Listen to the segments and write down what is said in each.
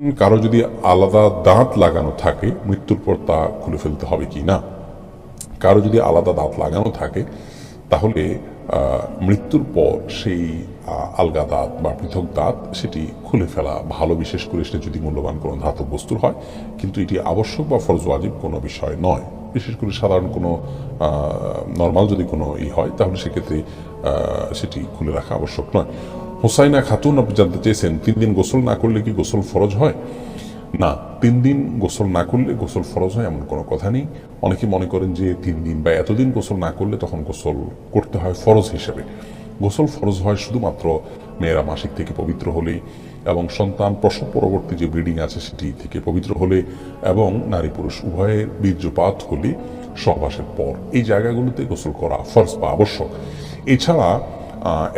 কারও যদি আলাদা দাঁত লাগানো থাকে, মৃত্যুর পর তা খুলে ফেলতে হবে কি না? কারও যদি আলাদা দাঁত লাগানো থাকে, তাহলে মৃত্যুর পর সেই আলগা দাঁত বা পৃথক দাঁত সেটি খুলে ফেলা ভালো। বিশেষ করে সেটা যদি মূল্যবান কোনো ধাতব বস্তুর হয়, কিন্তু এটি আবশ্যক বা ফরজ কোনো বিষয় নয়। বিশেষ করে সাধারণ কোনো নর্মাল যদি কোনো ই হয়, তাহলে সেক্ষেত্রে সেটি খুলে রাখা আবশ্যক নয়। হোসাইনা খাতুন আপনি জানতে চেয়েছেন, তিন দিন গোসল না করলে কি গোসল ফরজ হয়? না, তিন দিন গোসল না করলে গোসল ফরজ হয় এমন কোনো কথা নেই। অনেকে মনে করেন যে তিন দিন বা এতদিন গোসল না করলে তখন গোসল করতে হয় ফরজ হিসেবে। গোসল ফরজ হয় শুধুমাত্র মেয়েরা মাসিক থেকে পবিত্র হলেই এবং সন্তান প্রসব পরবর্তী যে ব্রিডিং আছে সেটি থেকে পবিত্র হলে এবং নারী পুরুষ উভয়ের বীর্যপাত হলে সহবাসের পর এই জায়গাগুলোতে গোসল করা ফরজ বা আবশ্যক। এছাড়া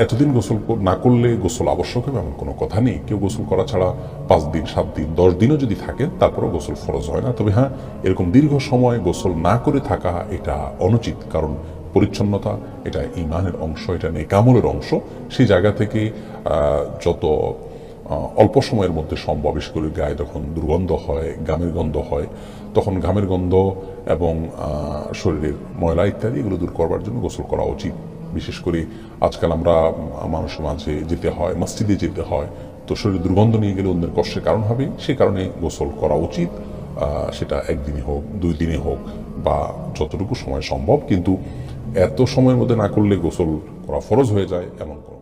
এতদিন গোসল না করলে গোসল আবশ্যক হবে এমন কোনো কথা নেই। কেউ গোসল করা ছাড়া পাঁচ দিন, সাত দিন, দশ দিনও যদি থাকেন তারপরেও গোসল ফরজ হয় না। তবে হ্যাঁ এরকম দীর্ঘ সময় গোসল না করে থাকা এটা অনুচিত, কারণ পরিচ্ছন্নতা এটা ইমানের অংশ, এটা নেকামলের অংশ। সেই জায়গা থেকে যত অল্প সময়ের মধ্যে সম্ভব করে গায়ে যখন দুর্গন্ধ হয় গামের গন্ধ হয়, তখন ঘামের গন্ধ এবং শরীরের ময়লা ইত্যাদি এগুলো দূর করবার জন্য গোসল করা উচিত। বিশেষ করে আজকাল আমরা মানুষের মাঝে যেতে হয়, মসজিদে যেতে হয়, তো শরীরে দুর্গন্ধ নিয়ে গেলে অন্যের কষ্টের কারণ হবে, সে কারণে গোসল করা উচিত সেটা একদিনে হোক, দুই দিনে হোক, বা যতটুকু সময় সম্ভব, কিন্তু এত সময়ের মধ্যে না করলে গোসল করা ফরজ হয়ে যায়, এমন কোনো